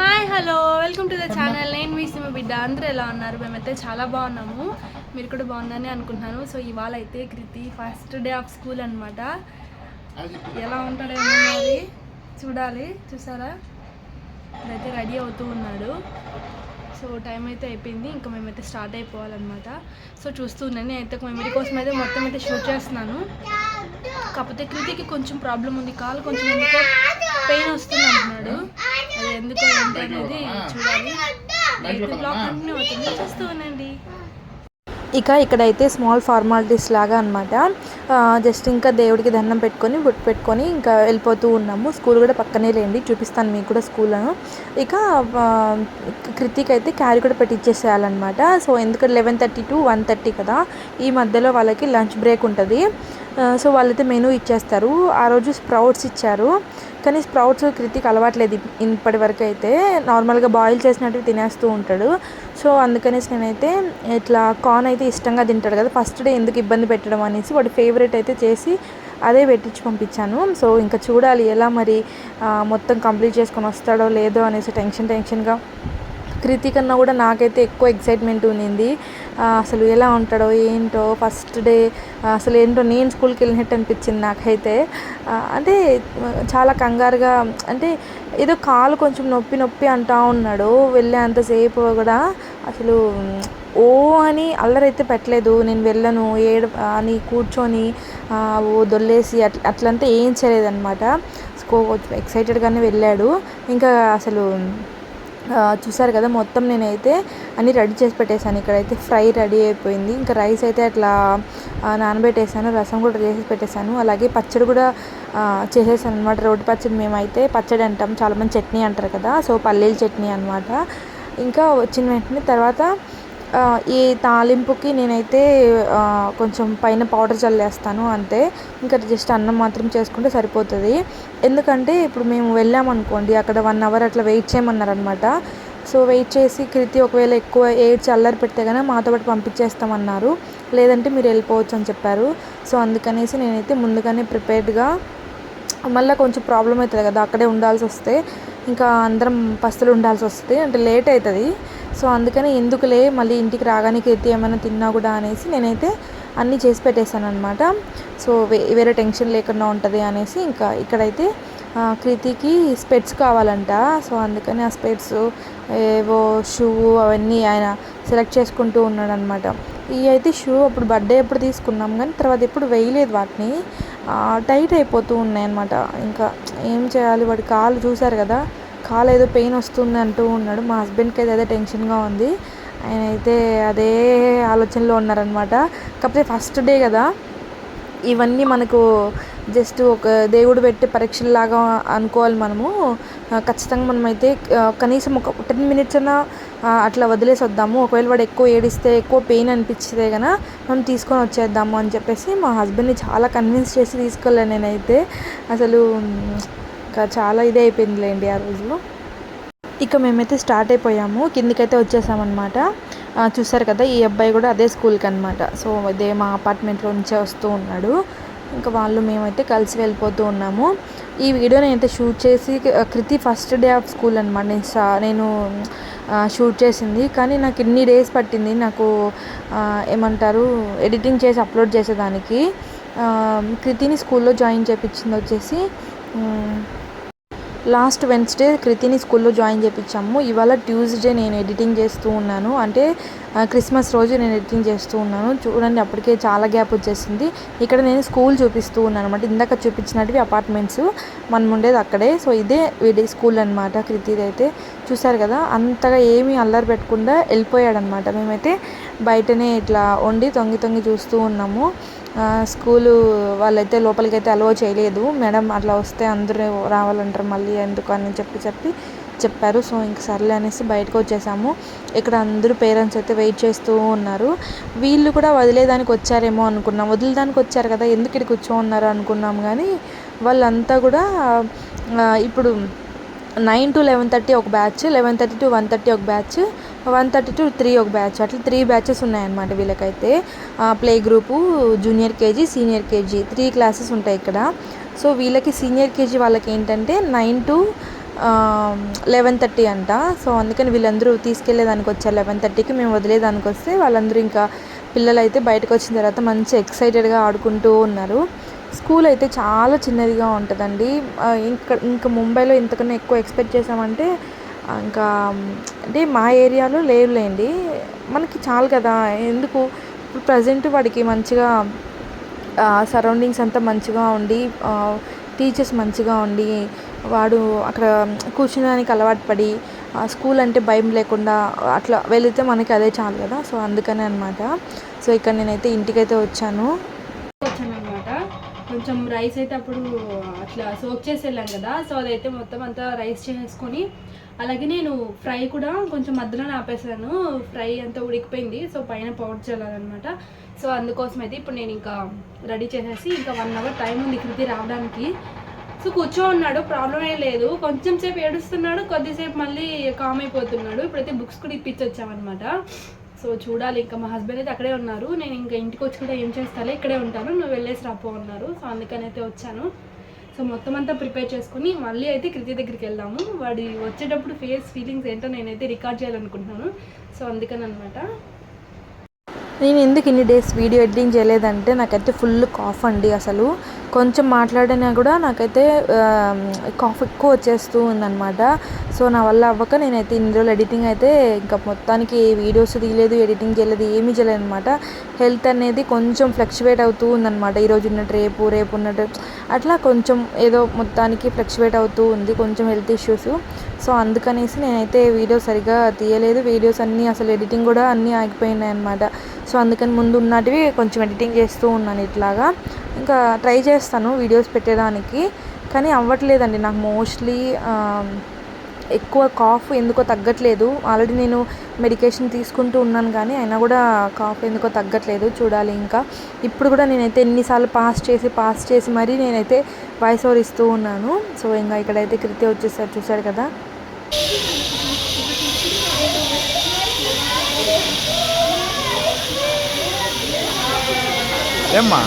Hi hello. Welcome to the channel. నేను మీ సిమ బిడ్డ. అందరూ ఎలా ఉన్నారు? మేమైతే చాలా బాగున్నాము. మీరు కూడా బాగుందని అనుకుంటున్నాను. సో ఇవాళ అయితే Kriti first day of school అనమాట ఎలా ఉంటాడేమో మరి? చూడాలి. చూసారా? ఇప్పుడైతే రెడీ అవుతూ ఉన్నాడు. సో టైం అయితే అయిపోయింది. ఇంకా మేమైతే స్టార్ట్ అయిపోవాలన్నమాట. సో చూస్తూ ఉన్నాను నేనైతే మెమరీ కోసం అయితే మొత్తం అయితే షూట్ చేస్తున్నాను. కాకపోతే కృతికి కొంచెం ప్రాబ్లం ఉంది. కాలు కొంచెం ఎందుకో పెయిన్ వస్తుంది అంటున్నాడు. అది ఎందుకో ఏంటి అనేది చూడాలి. అయితే బ్లాగ్ కంటిన్యూ అవుతుంది. చూస్తూ ఉండండి ఇక ఇక్కడైతే స్మాల్ ఫార్మాలిటీస్ లాగా అనమాట జస్ట్ ఇంకా దేవుడికి దండం పెట్టుకొని బొట్టు పెట్టుకొని ఇంకా వెళ్ళిపోతూ ఉన్నాము. స్కూల్ కూడా పక్కనే లేండి. చూపిస్తాను మీకు కూడా స్కూల్ను ఇక కృతిక్ అయితే క్యారీ కూడా పెట్టించేసేయాలన్నమాట సో ఎందుకంటే eleven thirty to one thirty కదా. ఈ మధ్యలో వాళ్ళకి లంచ్ బ్రేక్ ఉంటుంది. సో వాళ్ళైతే మెనూ ఇచ్చేస్తారు. ఆ రోజు స్ప్రౌట్స్ ఇచ్చారు. కానీ స్ప్రౌట్స్ కృతిక్ అలవాట్లేదు ఇప్పటి వరకు అయితే. నార్మల్గా బాయిల్ చేసినట్టు తినేస్తూ ఉంటాడు. సో అందుకనేసి నేనైతే ఇట్లా కార్న్ అయితే ఇష్టంగా తింటాడు కదా ఫస్ట్ డే ఎందుకు ఇబ్బంది పెట్టడం అనేసి వాడు ఫేవరెట్ అయితే చేసి అదే పెట్టించి పంపించాను. సో ఇంకా చూడాలి ఎలా మరి మొత్తం కంప్లీట్ చేసుకొని వస్తాడో లేదో అనేసి టెన్షన్ టెన్షన్గా కృతి కన్నా కూడా నాకైతే ఎక్కువ ఎక్సైట్మెంట్ ఉన్నింది అసలు ఎలా ఉంటాడో ఏంటో ఫస్ట్ డే అసలు ఏంటో నేను స్కూల్కి వెళ్ళినట్టు అనిపించింది నాకైతే. అంటే చాలా కంగారుగా అంటే ఏదో కాలు కొంచెం నొప్పి నొప్పి అంటా ఉన్నాడు. వెళ్ళేంతసేపు కూడా అసలు ఓ అని అల్లరైతే పెట్టలేదు. నేను వెళ్ళను ఏడు అని కూర్చొని ఓ దొల్లేసి అట్లా అట్లంతా ఏం చేయలేదన్నమాట. స్కో ఎక్సైటెడ్గానే వెళ్ళాడు. ఇంకా అసలు చూసారు కదా మొత్తం నేనైతే అన్నీ రెడీ చేసి పెట్టేశాను. ఇక్కడైతే ఫ్రై రెడీ అయిపోయింది. ఇంకా రైస్ అయితే అట్లా నానబెట్టేసాను నానబెట్టేశాను. రసం కూడా చేసి పెట్టేశాను. అలాగే పచ్చడి కూడా చేసేసాను అనమాట రోటి పచ్చడి మేమైతే పచ్చడి అంటాం. చాలామంది చట్నీ అంటారు కదా సో పల్లీల చట్నీ అనమాట ఇంకా వచ్చిన వెంటనే తర్వాత ఈ తాలింపుకి నేనైతే కొంచెం పైన పౌడర్ చల్లేస్తాను అంతే. ఇంకా జస్ట్ అన్నం మాత్రం చేసుకుంటే సరిపోతుంది. ఎందుకంటే ఇప్పుడు మేము వెళ్ళామనుకోండి అక్కడ వన్ అవర్ అట్లా వెయిట్ చేయమన్నారు అనమాట సో వెయిట్ చేసి కృతి ఒకవేళ ఎక్కువ ఏడ్చి అల్లరి పెడితే కనుక మాతో పాటు పంపించేస్తామన్నారు. లేదంటే మీరు వెళ్ళిపోవచ్చు అని చెప్పారు. సో అందుకనేసి నేనైతే ముందుగానే ప్రిపేర్డ్గా మళ్ళీ కొంచెం ప్రాబ్లం అవుతుంది కదా అక్కడే ఉండాల్సి వస్తే ఇంకా అందరం పస్తులు ఉండాల్సి వస్తుంది అంటే లేట్ అవుతుంది. సో అందుకని ఎందుకులే మళ్ళీ ఇంటికి రాగానే కీర్తి ఏమైనా తిన్నా కూడా అనేసి నేనైతే అన్నీ చేసి పెట్టేశాను అనమాట సో వే వేరే టెన్షన్ లేకుండా ఉంటుంది అనేసి ఇంకా ఇక్కడైతే కృతికి స్పెట్స్ కావాలంట. సో అందుకని ఆ స్పెట్స్ ఏవో షూ అవన్నీ ఆయన సెలెక్ట్ చేసుకుంటూ ఉన్నాడు అనమాట ఈ అయితే షూ అప్పుడు బర్త్డే ఎప్పుడు తీసుకున్నాం కానీ తర్వాత ఎప్పుడు వేయలేదు వాటిని. టైట్ అయిపోతూ ఉన్నాయి అనమాట ఇంకా ఏం చేయాలి? వాడి కాళ్ళు చూశారు కదా. కాలు ఏదో పెయిన్ వస్తుంది అంటూ ఉన్నాడు. మా హస్బెండ్కి అయితే అదే టెన్షన్గా ఉంది. ఆయన అయితే అదే ఆలోచనలో ఉన్నారనమాట కాకపోతే ఫస్ట్ డే కదా ఇవన్నీ మనకు జస్ట్ ఒక దేవుడు పెట్టే పరీక్షలాగా అనుకోవాలి మనము. ఖచ్చితంగా మనమైతే కనీసం ఒక టెన్ మినిట్స్ అన్నా అట్లా వదిలేసి వద్దాము ఒకవేళ వాడు ఎక్కువ ఏడిస్తే ఎక్కువ పెయిన్ అనిపించితే కనుక మనం తీసుకొని వచ్చేద్దాము అని చెప్పేసి మా హస్బెండ్ని చాలా కన్విన్స్ చేసి తీసుకెళ్ళాను నేనైతే. అసలు ఇంకా చాలా ఇదే అయిపోయిందిలేండి ఆ రోజులో ఇక మేమైతే స్టార్ట్ అయిపోయాము. కిందికైతే వచ్చేసామన్నమాట. చూసారు కదా ఈ అబ్బాయి కూడా అదే స్కూల్కి అనమాట సో అదే మా అపార్ట్మెంట్లో నుంచే వస్తూ ఉన్నాడు. ఇంకా వాళ్ళు మేమైతే కలిసి వెళ్ళిపోతూ ఉన్నాము. ఈ వీడియో నేనైతే షూట్ చేసి Kriti first day of school అనమాట నేను సా- నేను షూట్ చేసింది. కానీ నాకు ఇన్ని డేస్ పట్టింది. నాకు ఏమంటారు ఎడిటింగ్ చేసి అప్లోడ్ చేసేదానికి. కృతిని స్కూల్లో జాయిన్ చేయించింది వచ్చేసి లాస్ట్ వెన్స్డే కృతిని స్కూల్లో జాయిన్ చేయించాము ఇవాళ ట్యూస్డే నేను ఎడిటింగ్ చేస్తూ ఉన్నాను. అంటే క్రిస్మస్ రోజు నేను ఎడిటింగ్ చేస్తూ ఉన్నాను. చూడండి అప్పటికే చాలా గ్యాప్ వచ్చేసింది. ఇక్కడ నేను స్కూల్ చూపిస్తూ ఉన్నాను అనమాట ఇందాక చూపించినటివి అపార్ట్మెంట్స్ మనం ఉండేది అక్కడే. సో ఇదే వీడి స్కూల్ అనమాట కృతిది అయితే చూసారు కదా అంతగా ఏమీ అల్లరి పెట్టకుండా వెళ్ళిపోయాడనమాట మేమైతే బయటనే ఇట్లా వండి తొంగి తొంగి చూస్తూ ఉన్నాము. స్కూలు వాళ్ళైతే లోపలికి అయితే అలో చేయలేదు. మేడం అట్లా వస్తే అందరూ రావాలంటారు మళ్ళీ ఎందుకు? అని చెప్పి చెప్పి చెప్పారు. సో ఇంక సర్లే అనేసి బయటకు వచ్చేసాము. ఇక్కడ అందరూ పేరెంట్స్ అయితే వెయిట్ చేస్తూ ఉన్నారు. వీళ్ళు కూడా వదిలేదానికి వచ్చారేమో అనుకున్నాం. వదిలేదానికి వచ్చారు కదా ఎందుకు ఇక్కడ కూర్చో ఉన్నారు అనుకున్నాం. కానీ వాళ్ళంతా కూడా ఇప్పుడు నైన్ టు లెవెన్ థర్టీ ఒక batch eleven thirty to one thirty ఒక batch one thirty to three ఒక బ్యాచ్ అట్లా త్రీ బ్యాచెస్ ఉన్నాయన్నమాట వీళ్ళకైతే. Play group junior KG senior KG three classes ఉంటాయి ఇక్కడ. సో వీళ్ళకి సీనియర్ కేజీ వాళ్ళకి ఏంటంటే నైన్ టు లెవెన్ థర్టీ అంట. సో అందుకని వీళ్ళందరూ తీసుకెళ్ళేదానికి వచ్చారు. లెవెన్ థర్టీకి మేము వదిలేదానికి వస్తే వాళ్ళందరూ ఇంకా పిల్లలు అయితే బయటకు వచ్చిన తర్వాత మంచి ఎక్సైటెడ్గా ఆడుకుంటూ ఉన్నారు. స్కూల్ అయితే చాలా చిన్నదిగా ఉంటుందండి. ఇంకా ఇంకా ముంబైలో ఇంతకన్నా ఎక్కువ ఎక్స్పెక్ట్ చేసామంటే ఇంకా అంటే మా ఏరియాలో లేవులేండి మనకి చాలు కదా. ఎందుకు? ఇప్పుడు ప్రజెంట్ వాడికి మంచిగా సరౌండింగ్స్ అంతా మంచిగా ఉండి టీచర్స్ మంచిగా ఉండి వాడు అక్కడ కూర్చునేదానికి అలవాటు పడి ఆ స్కూల్ అంటే భయం లేకుండా అట్లా వెళితే మనకి అదే చాలు కదా. సో అందుకనే అనమాట సో ఇక్కడ నేనైతే ఇంటికైతే వచ్చాను. వచ్చాను అనమాట కొంచెం రైస్ అయితే అప్పుడు అట్లా సోక్ చేసి వెళ్ళాం కదా. సో అదైతే మొత్తం అంతా రైస్ చేసుకొని అలాగే నేను ఫ్రై కూడా కొంచెం మధ్యలో ఆపేసాను ఫ్రై అంతా ఉడికిపోయింది. సో పైన పౌడర్ చేయాలన్నమాట సో అందుకోసం అయితే ఇప్పుడు నేను ఇంకా రెడీ చేసేసి ఇంకా వన్ అవర్ టైం ఉంది కృతి రావడానికి. సో కూర్చో ఉన్నాడు ప్రాబ్లం ఏం లేదు. కొంచెం సేపు ఏడుస్తున్నాడు కొద్దిసేపు మళ్ళీ కామ్ అయిపోతున్నాడు. ఇప్పుడైతే బుక్స్ కూడా ఇప్పించొచ్చామన్నమాట. సో చూడాలి ఇంకా మా హస్బెండ్ అయితే అక్కడే ఉన్నారు. నేను ఇంకా ఇంటికి వచ్చి కూడా ఏం చేస్తాలే ఇక్కడే ఉంటాను. నువ్వు వెళ్ళేసి రాపో ఉన్నారు సో అందుకని అయితే వచ్చాను. సో మొత్తం అంతా ప్రిపేర్ చేసుకుని మళ్ళీ అయితే కృతి దగ్గరికి వెళ్దాము. వాడి వచ్చేటప్పుడు ఫేస్ ఫీలింగ్స్ ఏంటో నేనైతే రికార్డ్ చేయాలనుకుంటున్నాను. సో అందుకని అనమాట నేను ఎందుకు ఇన్ని డేస్ వీడియో ఎడిటింగ్ చేయలేదంటే నాకైతే ఫుల్ కాఫ్ అండి అసలు. కొంచెం మాట్లాడినా కూడా నాకైతే కాఫ్ ఎక్కువ వచ్చేస్తూ ఉందన్నమాట. సో నా వల్ల అవ్వక నేనైతే ఇన్ని రోజులు ఎడిటింగ్ అయితే ఇంకా మొత్తానికి వీడియోస్ తీయలేదు ఎడిటింగ్ చేయలేదు ఏమీ చేయలేదు అనమాట హెల్త్ అనేది కొంచెం ఫ్లక్చువేట్ అవుతూ ఉందన్నమాట. ఈరోజు ఉన్నట్టు రేపు రేపు ఉన్నట్టు అట్లా కొంచెం ఏదో మొత్తానికి ఫ్లక్చువేట్ అవుతూ ఉంది కొంచెం హెల్త్ ఇష్యూస్ సో అందుకనేసి నేనైతే వీడియో సరిగా తీయలేదు. వీడియోస్ అన్నీ అసలు ఎడిటింగ్ కూడా అన్నీ ఆగిపోయినాయి అనమాట సో అందుకని ముందు ఉన్నటివి కొంచెం ఎడిటింగ్ చేస్తూ ఉన్నాను ఇట్లాగా. ఇంకా ట్రై చేస్తాను వీడియోస్ పెట్టడానికి కానీ అవ్వట్లేదండి. నాకు మోస్ట్లీ ఎక్కువ కాఫ్ ఎందుకో తగ్గట్లేదు. ఆల్రెడీ నేను మెడికేషన్ తీసుకుంటూ ఉన్నాను కానీ అయినా కూడా కాఫ్ ఎందుకో తగ్గట్లేదు. చూడాలి ఇంకా. ఇప్పుడు కూడా నేనైతే ఎన్నిసార్లు పాస్ చేసి పాస్ చేసి మరీ నేనైతే వాయిస్ ఓవర్ ఇస్తూ ఉన్నాను. సో ఇంకా ఇక్కడైతే కృతి వచ్చేసారు చూశారు కదా. ఏమ్మా?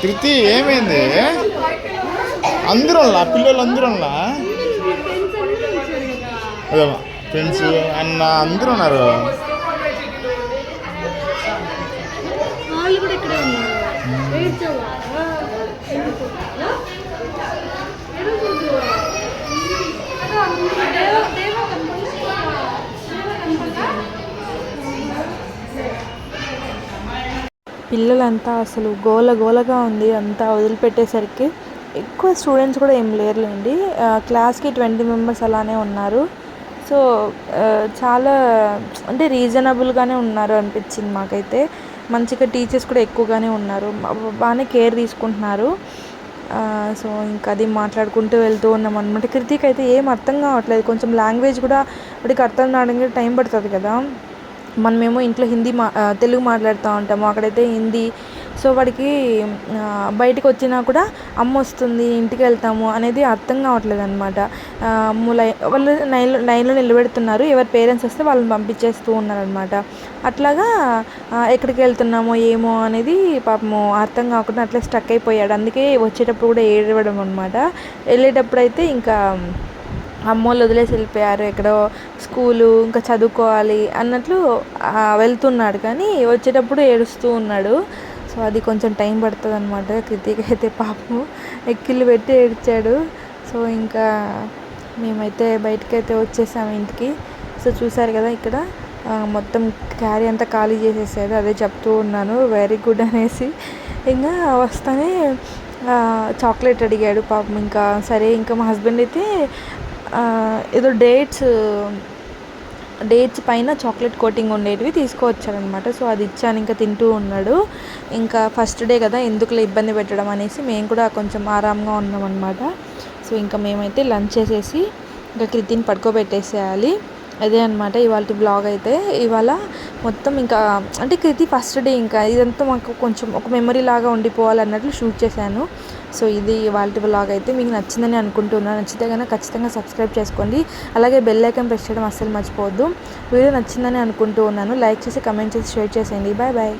కృతి ఏమైంది? అందరంలా? పిల్లలు అందరంలా అదే ఫ్రెండ్స్ అన్న అందరూ ఉన్నారు వాళ్ళు కూడా ఇక్కడే ఉన్నారు ఏడ్చావా? ఎందుకు? ఏడవకూడదు. అదో, దేవ- దేవ కనపడలా? దేవ కనపడలా? పిల్లలంతా అసలు గోల గోలగా ఉంది అంతా వదిలిపెట్టేసరికి ఎక్కువ స్టూడెంట్స్ కూడా ఏం లేరులేండి. క్లాస్కి ట్వంటీ మెంబర్స్ అలానే ఉన్నారు. సో చాలా అంటే రీజనబుల్గానే ఉన్నారు అనిపించింది మాకైతే. మంచిగా టీచర్స్ కూడా ఎక్కువగానే ఉన్నారు. బాగానే కేర్ తీసుకుంటున్నారు. సో ఇంకా అది మాట్లాడుకుంటూ వెళ్తూ ఉన్నాం అనమాట కృతికి అయితే ఏం అర్థం కావట్లేదు. కొంచెం లాంగ్వేజ్ కూడా వాడికి అర్థం కావడానికి టైం పడుతుంది కదా. మనమేమో ఇంట్లో హిందీ మా తెలుగు మాట్లాడుతూ ఉంటాము. అక్కడైతే హిందీ. సో వాడికి బయటకు బయటికి వచ్చినా కూడా అమ్మ వస్తుంది ఇంటికి వెళ్తాము అనేది అర్థం కావట్లేదు అనమాట లై వాళ్ళు లైన్లో లైన్లో నిలబెడుతున్నారు. ఎవరి పేరెంట్స్ వస్తే వాళ్ళని పంపించేస్తూ ఉన్నారనమాట అట్లాగా ఎక్కడికి వెళ్తున్నామో ఏమో అనేది పాపము అర్థం కాకుండా అట్లా స్టక్ అయిపోయాడు. అందుకే వచ్చేటప్పుడు కూడా ఏడవడం అనమాట వెళ్ళేటప్పుడు అయితే ఇంకా అమ్మోళ్ళు వదిలేసి వెళ్ళిపోయారు ఎక్కడో స్కూలు ఇంకా చదువుకోవాలి అన్నట్లు వెళ్తున్నాడు. కానీ వచ్చేటప్పుడు ఏడుస్తూ ఉన్నాడు. సో అది కొంచెం టైం పడుతుంది అనమాట కృతిక్ అయితే పాపము ఎక్కిళ్ళు పెట్టి ఏడ్చాడు. సో ఇంకా మేమైతే బయటకైతే వచ్చేసాము ఇంటికి. సో చూసారు కదా ఇక్కడ మొత్తం క్యారీ అంతా ఖాళీ చేసేసాడు అదే చెప్తూ ఉన్నాను. వెరీ గుడ్ అనేసి. ఇంకా వస్తానే చాక్లెట్ అడిగాడు పాపం. ఇంకా సరే ఇంకా మా హస్బెండ్ అయితే ఏదో డేట్స్ డేట్స్ పైన చాక్లెట్ కోటింగ్ ఉండేటివి తీసుకువచ్చారనమాట. సో అది ఇచ్చాను. ఇంకా తింటూ ఉన్నాడు. ఇంకా ఫస్ట్ డే కదా ఎందుకులే ఇబ్బంది పెట్టడం అనేసి మేము కూడా కొంచెం ఆరాంగా ఉన్నాం అనమాట సో ఇంకా మేమైతే లంచ్ చేసేసి ఇంకా క్రితిని పడుకోబెట్టేసేయాలి. అదే అనమాట ఇవాళ బ్లాగ్ అయితే ఇవాళ మొత్తం ఇంకా అంటే కృతి ఫస్ట్ డే ఇంకా ఇదంతా మాకు కొంచెం ఒక మెమరీ లాగా ఉండిపోవాలన్నట్లు షూట్ చేశాను. సో ఇది ఇవాళ బ్లాగ్ అయితే మీకు నచ్చిందని అనుకుంటున్నాను నచ్చితే కనుక ఖచ్చితంగా సబ్స్క్రైబ్ చేసుకోండి. అలాగే బెల్ ఐకాన్ ప్రెస్ చేయడం అస్సలు మర్చిపోవద్దు. వీడియో నచ్చిందని అనుకుంటూ ఉన్నాను. లైక్ చేసి కమెంట్ చేసి షేర్ చేసేయండి. Bye bye